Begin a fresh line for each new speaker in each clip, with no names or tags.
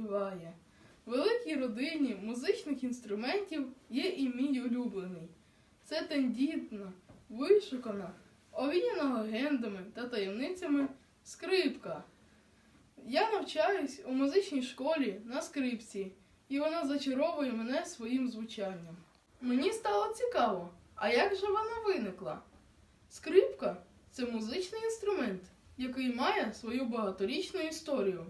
співає. В великій родині музичних інструментів є і мій улюблений. Це тендітна, вишукана, овіяна легендами та таємницями скрипка. Я навчаюсь у музичній школі на скрипці, і вона зачаровує мене своїм звучанням. Мені стало цікаво, а як же вона виникла? Скрипка це музичний інструмент, який має свою багаторічну історію.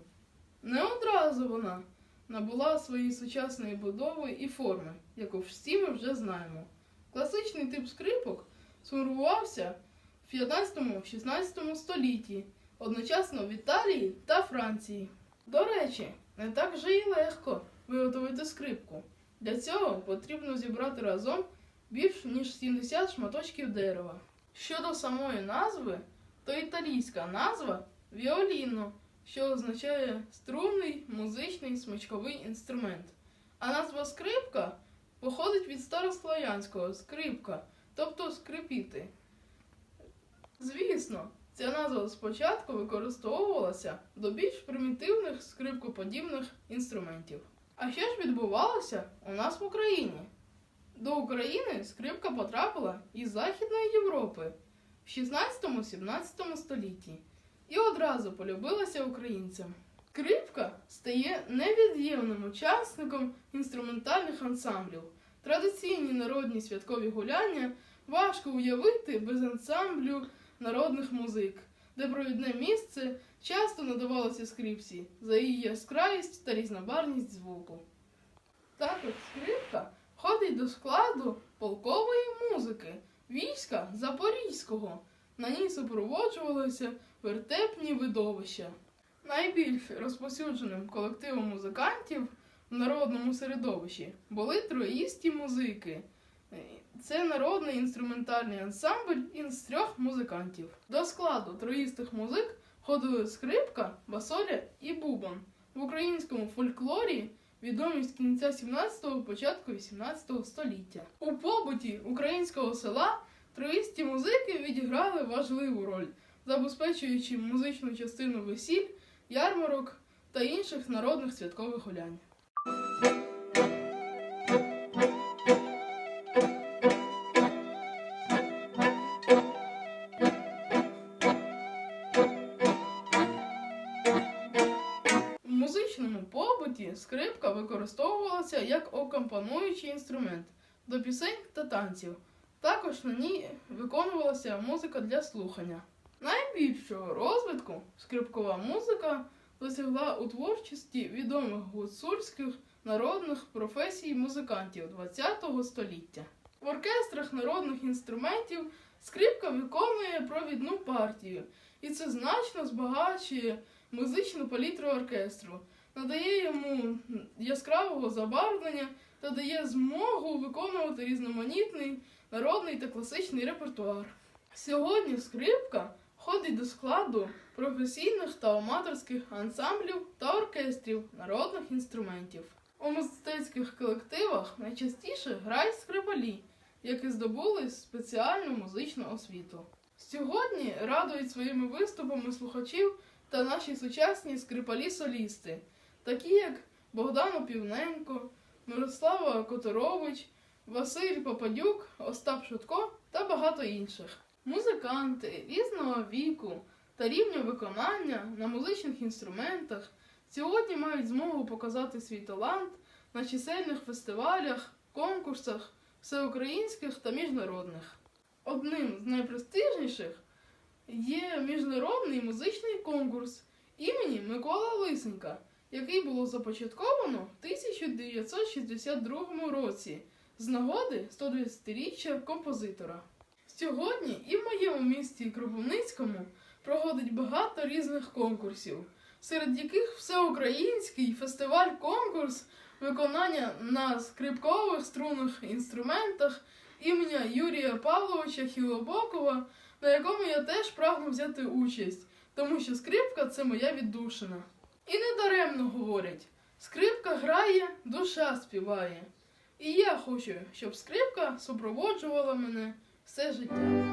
Не одразу вона набула своєї сучасної будови і форми, яку всі ми вже знаємо. Класичний тип скрипок сформувався в 15-16 столітті, одночасно в Італії та Франції. До речі, не так же і легко виготовити скрипку. Для цього потрібно зібрати разом більш ніж 70 шматочків дерева. Щодо самої назви, то італійська назва віоліно, що означає струнний музичний смичковий інструмент. А назва скрипка походить від старослов'янського скрипка, тобто скрипіти. Звісно, ця назва спочатку використовувалася до більш примітивних скрипкоподібних інструментів. А що ж відбувалося у нас в Україні? До України скрипка потрапила із Західної Європи в 16-17 столітті і одразу полюбилася українцям. Скрипка стає невід'ємним учасником інструментальних ансамблів. Традиційні народні святкові гуляння важко уявити без ансамблю народних музик, де провідне місце часто надавалося скрипці за її яскравість та різнобарність звуку. Також скрипка входить до складу полкової музики війська Запорізького. На ній супроводжувалися вертепні видовища. Найбільш розповсюдженим колективом музикантів в народному середовищі були троїсті музики. Це народний інструментальний ансамбль із трьох музикантів. До складу троїстих музик входили скрипка, басоля і бубон. В українському фольклорі відомість кінця 17-го, початку 18 століття. У побуті українського села троїсті музики відіграли важливу роль, забезпечуючи музичну частину весіль, ярмарок та інших народних святкових гулянь. В музичному побуті скрипка використовувалася як акомпануючий інструмент до пісень та танців. Також на ній виконувалася музика для слухання. Найбільшого розвитку скрипкова музика досягла у творчості відомих гуцульських народних професій музикантів ХХ століття. В оркестрах народних інструментів скрипка виконує провідну партію, і це значно збагачує музичну палітру оркестру, надає йому яскравого забарвлення та дає змогу виконувати різноманітний народний та класичний репертуар. Сьогодні скрипка входить до складу професійних та аматорських ансамблів та оркестрів народних інструментів. У мистецьких колективах найчастіше грають скрипалі, які здобули спеціальну музичну освіту. Сьогодні радують своїми виступами слухачів та наші сучасні скрипалі-солісти, такі як Богдан Опівненко, Мирослава Которович, Василь Попадюк, Остап Шутко та багато інших. Музиканти різного віку та рівня виконання на музичних інструментах сьогодні мають змогу показати свій талант на чисельних фестивалях, конкурсах, всеукраїнських та міжнародних. Одним з найпрестижніших є міжнародний музичний конкурс імені Микола Лисенка, який було започатковано в 1962 році з нагоди 120-річчя композитора. Сьогодні і в моєму місті Кропивницькому проходить багато різних конкурсів, серед яких всеукраїнський фестиваль-конкурс виконання на скрипкових струнних інструментах імені Юрія Павловича Хілобокова, на якому я теж прагну взяти участь, тому що скрипка це моя віддушина. І недаремно говорять: скрипка грає, душа співає. І я хочу, щоб скрипка супроводжувала мене все життя.